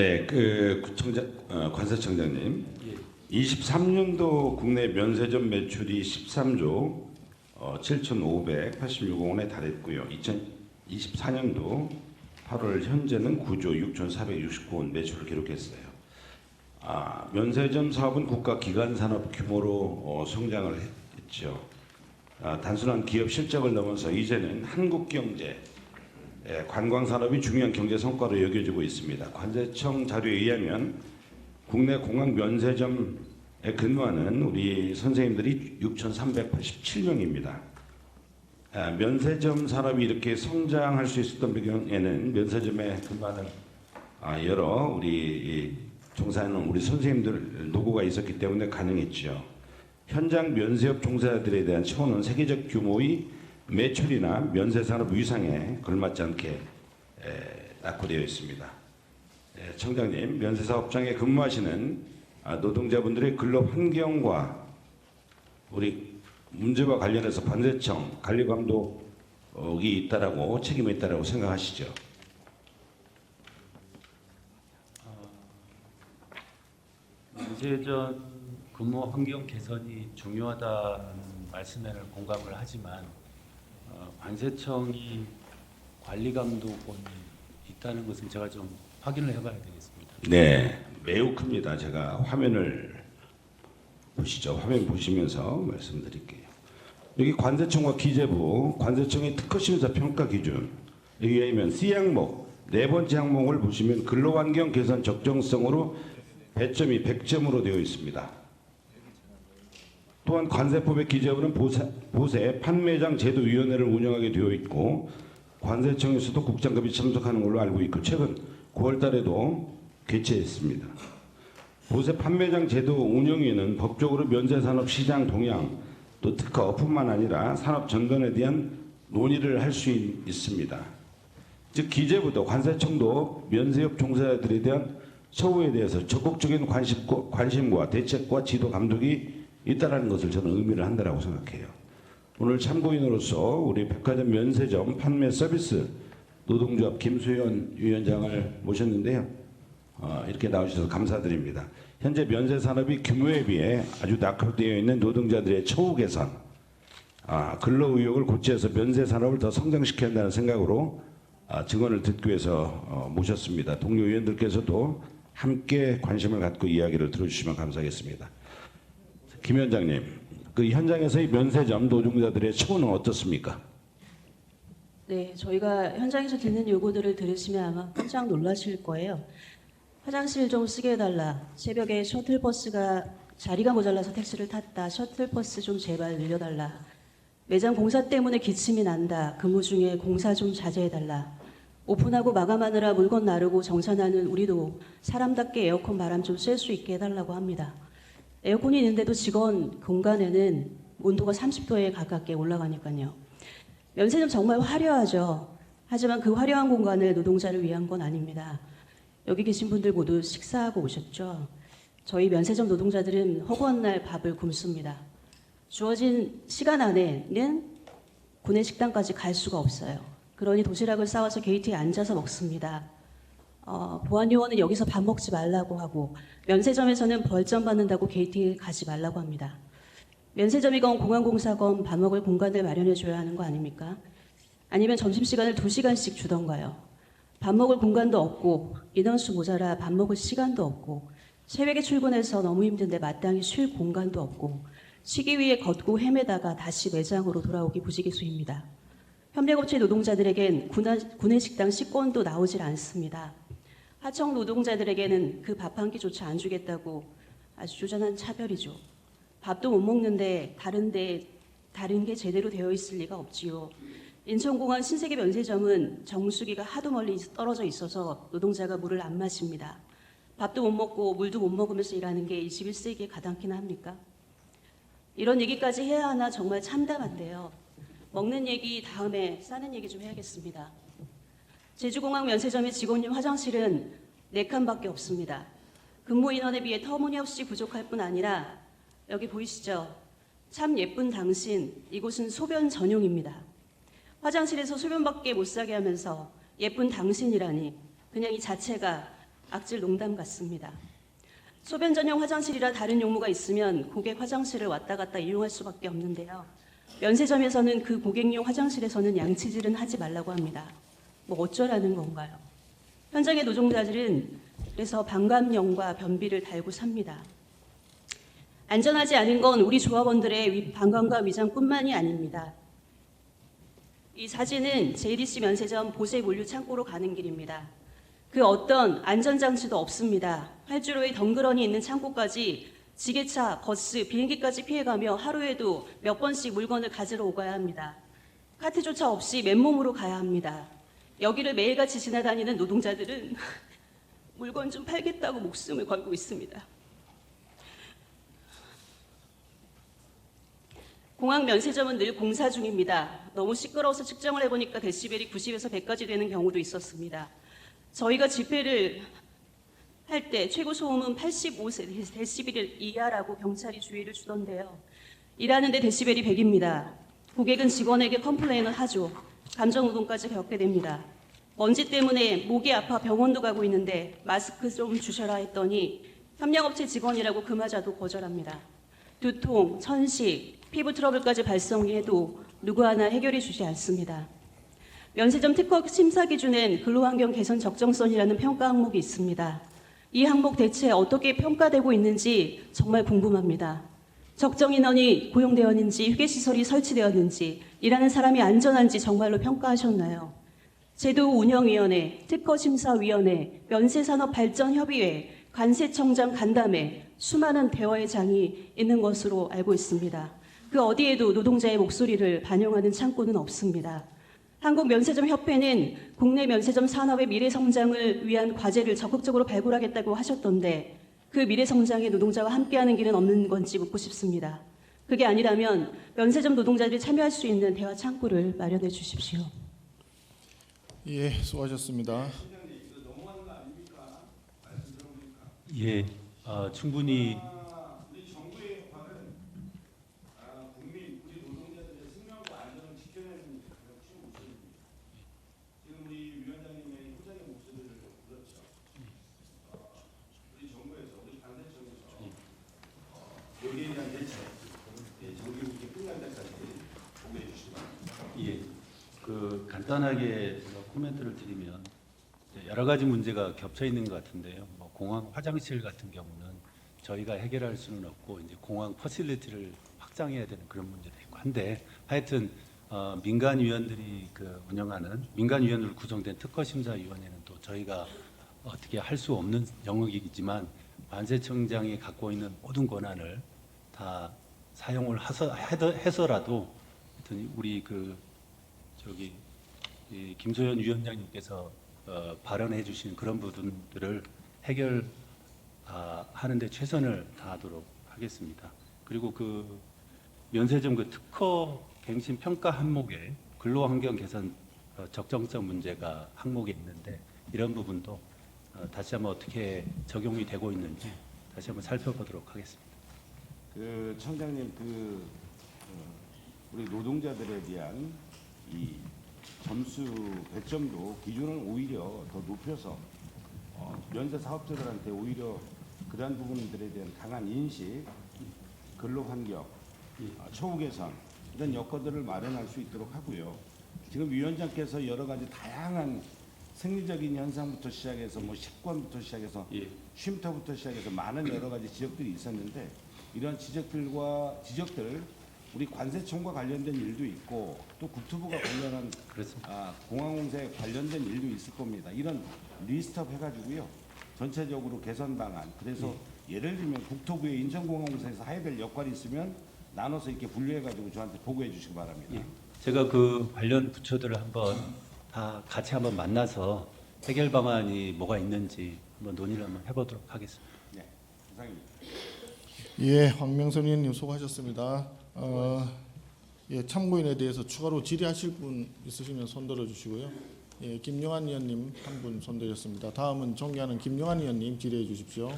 네, 그 구청장, 어, 관세청장님, 23년도 국내 면세점 매출이 13조 어, 7,586억 원에 달했고요. 2024년도 8월 현재는 9조 6,469억 원 매출을 기록했어요. 아, 면세점 사업은 국가 기관 산업 규모로 어, 성장을 했죠. 아, 단순한 기업 실적을 넘어서 이제는 한국 경제 예, 관광 산업이 중요한 경제 성과로 여겨지고 있습니다. 관세청 자료에 의하면 국내 공항 면세점에 근무하는 우리 선생님들이 6,387명입니다. 아, 면세점 산업이 이렇게 성장할 수 있었던 배경에는 면세점에 근무하는 아, 여러 우리 이 종사하는 우리 선생님들 노고가 있었기 때문에 가능했죠. 현장 면세업 종사자들에 대한 처우는 세계적 규모의 매출이나 면세 산업 위상에 걸맞지 않게 에, 낙후되어 있습니다. 에, 청장님, 면세 사업장에 근무하시는 아, 노동자분들의 근로 환경과 우리 문제와 관련해서 관세청 관리 감독이 있다라고 책임이 있다라고 생각하시죠? 면세점 근무 환경 개선이 중요하다는 말씀에는 공감을 하지만 어, 관세청이 관리 감독권이 있다는 것은 제가 좀 확인을 해봐야 되겠습니다. 네, 매우 큽니다. 제가 화면을 보시죠. 화면 보시면서 말씀드릴게요. 여기 관세청과 기재부, 관세청의 특허심사 평가 기준에 의하면 C 항목 네 번째 항목을 보시면 근로환경 개선 적정성으로 배점이 100점으로 되어 있습니다. 또한 관세법의 기재부는 보세, 보세 판매장 제도위원회를 운영하게 되어 있고 관세청에서도 국장급이 참석하는 걸로 알고 있고 최근 9월 달에도 개최했습니다. 보세 판매장 제도 운영위는 법적으로 면세산업 시장 동향 또 특허뿐만 아니라 산업 전반에 대한 논의를 할 수 있습니다. 즉 기재부도 관세청도 면세업 종사자들에 대한 처우에 대해서 적극적인 관심과 대책과 지도 감독이 있다라는 것을 저는 의미를 한다라고 생각해요. 오늘 참고인으로서 우리 백화점 면세점 판매 서비스 노동조합 김수현 위원장을 모셨는데요. 어, 이렇게 나오셔서 감사드립니다. 현재 면세 산업이 규모에 비해 아주 낙후되어 있는 노동자들의 처우 개선, 아, 근로 의욕을 고취해서 면세 산업을 더 성장시켜야 한다는 생각으로 아, 증언을 듣기 위해서 어, 모셨습니다. 동료 의원들께서도 함께 관심을 갖고 이야기를 들어주시면 감사하겠습니다. 김 위원장님, 그 현장에서의 면세점 노동자들의 처우는 어떻습니까? 네, 저희가 현장에서 듣는 요구들을 들으시면 아마 깜짝 놀라실 거예요. 화장실 좀 쓰게 해달라. 새벽에 셔틀버스가 자리가 모자라서 택시를 탔다. 셔틀버스 좀 제발 늘려달라. 매장 공사 때문에 기침이 난다. 근무 중에 공사 좀 자제해달라. 오픈하고 마감하느라 물건 나르고 정산하는 우리도 사람답게 에어컨 바람 좀 쐴 수 있게 해달라고 합니다. 에어컨이 있는데도 직원 공간에는 온도가 30도에 가깝게 올라가니까요. 면세점 정말 화려하죠. 하지만 그 화려한 공간을 노동자를 위한 건 아닙니다. 여기 계신 분들 모두 식사하고 오셨죠. 저희 면세점 노동자들은 허구한 날 밥을 굶습니다. 주어진 시간 안에는 구내 식당까지 갈 수가 없어요. 그러니 도시락을 싸와서 게이트에 앉아서 먹습니다. 어, 보안 요원은 여기서 밥 먹지 말라고 하고 면세점에서는 벌점 받는다고 게이트에 가지 말라고 합니다. 면세점이건 공항공사건 밥 먹을 공간을 마련해 줘야 하는 거 아닙니까? 아니면 점심시간을 2시간씩 주던가요. 밥 먹을 공간도 없고 인원수 모자라 밥 먹을 시간도 없고 새벽에 출근해서 너무 힘든데 마땅히 쉴 공간도 없고 쉬기 위해 걷고 헤매다가 다시 매장으로 돌아오기 부지기수입니다. 협력업체 노동자들에겐 구내식당 식권도 나오질 않습니다. 하청 노동자들에게는 그 밥 한 끼조차 안 주겠다고 아주 조잔한 차별이죠. 밥도 못 먹는데 다른데 다른 게 제대로 되어 있을 리가 없지요. 인천공항 신세계 면세점은 정수기가 하도 멀리 떨어져 있어서 노동자가 물을 안 마십니다. 밥도 못 먹고 물도 못 먹으면서 일하는 게 21세기에 가당키나 합니까? 이런 얘기까지 해야 하나 정말 참담한데요. 먹는 얘기 다음에 싸는 얘기 좀 해야겠습니다. 제주공항 면세점의 직원용 화장실은 4칸밖에 없습니다. 근무 인원에 비해 터무니없이 부족할 뿐 아니라 여기 보이시죠? 참 예쁜 당신, 이곳은 소변 전용입니다. 화장실에서 소변밖에 못 사게 하면서 예쁜 당신이라니 그냥 이 자체가 악질 농담 같습니다. 소변 전용 화장실이라 다른 용무가 있으면 고객 화장실을 왔다 갔다 이용할 수밖에 없는데요. 면세점에서는 그 고객용 화장실에서는 양치질은 하지 말라고 합니다. 뭐 어쩌라는 건가요? 현장의 노동자들은 그래서 방광용과 변비를 달고 삽니다. 안전하지 않은 건 우리 조합원들의 위- 방광과 위장뿐만이 아닙니다. 이 사진은 JDC 면세점 보세 물류 창고로 가는 길입니다. 그 어떤 안전장치도 없습니다. 활주로에 덩그러니 있는 창고까지 지게차, 버스, 비행기까지 피해가며 하루에도 몇 번씩 물건을 가지러 오가야 합니다. 카트조차 없이 맨몸으로 가야 합니다. 여기를 매일같이 지나다니는 노동자들은 물건 좀 팔겠다고 목숨을 걸고 있습니다. 공항 면세점은 늘 공사 중입니다. 너무 시끄러워서 측정을 해보니까 데시벨이 90에서 100까지 되는 경우도 있었습니다. 저희가 집회를 할 때 최고 소음은 85 데시벨 이하라고 경찰이 주의를 주던데요. 일하는데 데시벨이 100입니다. 고객은 직원에게 컴플레인을 하죠. 감정노동까지 겪게 됩니다. 먼지 때문에 목이 아파 병원도 가고 있는데 마스크 좀 주셔라 했더니 협력업체 직원이라고 그마저도 거절합니다. 두통, 천식, 피부 트러블까지 발생해도 누구 하나 해결해 주지 않습니다. 면세점 특허 심사 기준엔 근로환경 개선 적정선이라는 평가 항목이 있습니다. 이 항목 대체 어떻게 평가되고 있는지 정말 궁금합니다. 적정 인원이 고용되었는지 휴게시설이 설치되었는지 일하는 사람이 안전한지 정말로 평가하셨나요? 제도운영위원회, 특허심사위원회, 면세산업발전협의회, 관세청장 간담회 수많은 대화의 장이 있는 것으로 알고 있습니다. 그 어디에도 노동자의 목소리를 반영하는 창구는 없습니다. 한국면세점협회는 국내 면세점 산업의 미래 성장을 위한 과제를 적극적으로 발굴하겠다고 하셨던데 그 미래 성장에 노동자와 함께하는 길은 없는 건지 묻고 싶습니다. 그게 아니라면 면세점 노동자들이 참여할 수 있는 대화 창구를 마련해 주십시오. 예, 수고하셨습니다. 예, 어, 충분히 우리 정부의 역할은 아, 국민 우리 노동자들의 생명과 안전을 지켜내는 가장 큰 목소리입니다. 지금 우리 위원장님의 후장의 목소리를 들었죠. 어, 우리 정부에서 우리 반대쪽에서 어, 여기에 대한 대책, 예, 정기국이 끝날 때까지 보고해 주시기 바랍니다. 예, 그 간단하게 코멘트를 드리면 여러 가지 문제가 겹쳐 있는 것 같은데요. 뭐 공항 화장실 같은 경우는 저희가 해결할 수는 없고 이제 공항 퍼실리티를 확장해야 되는 그런 문제도 있고 한데 하여튼 어, 민간 위원들이 그 운영하는 민간 위원으로 구성된 특허 심사 위원회는 또 저희가 어떻게 할 수 없는 영역이지만 관세청장이 갖고 있는 모든 권한을 다 사용을 해더- 해서라도 하여튼 우리 그 저기 이 김소연 위원장님께서 어, 발언해 주신 그런 부분들을 해결 아, 하는데 최선을 다하도록 하겠습니다. 그리고 그 면세점 그 특허 갱신 평가 항목에 근로환경 개선 어, 적정성 문제가 항목에 있는데 이런 부분도 어, 다시 한번 어떻게 적용이 되고 있는지 다시 한번 살펴보도록 하겠습니다. 그 청장님 그 어, 우리 노동자들에 대한 이 점수 배점도 기준을 오히려 더 높여서 어, 면세 사업자들한테 오히려 그러한 부분들에 대한 강한 인식, 근로 환경, 어, 처우 개선 이런 여건들을 마련할 수 있도록 하고요. 지금 위원장께서 여러 가지 다양한 생리적인 현상부터 시작해서 뭐 식권부터 시작해서 예. 쉼터부터 시작해서 많은 여러 가지 지적들이 있었는데 이러한 지적들과 지적들 우리 관세청과 관련된 일도 있고 또 국토부가 관련한 그렇습니다. 아, 공항공사에 관련된 일도 있을 겁니다. 이런 리스트업 해가지고요 전체적으로 개선 방안 그래서 예 를 들면 국토부의 인천공항공사에서 해야 될 역할이 있으면 나눠서 이렇게 분류해가지고 저한테 보고해 주시기 바랍니다. 예. 제가 그 관련 부처들을 한번 다 같이 한번 만나서 해결 방안이 뭐가 있는지 한번 논의를 한번 해보도록 하겠습니다. 네, 이상입니다. 예, 황명선 의원님 수고하셨습니다. 어, 예, 참고인에 대해서 추가로 질의하실 분 있으시면 손들어 주시고요. 예, 김용환 의원님 한 분 손들었습니다. 다음은 존경하는 김용환 의원님 질의해 주십시오.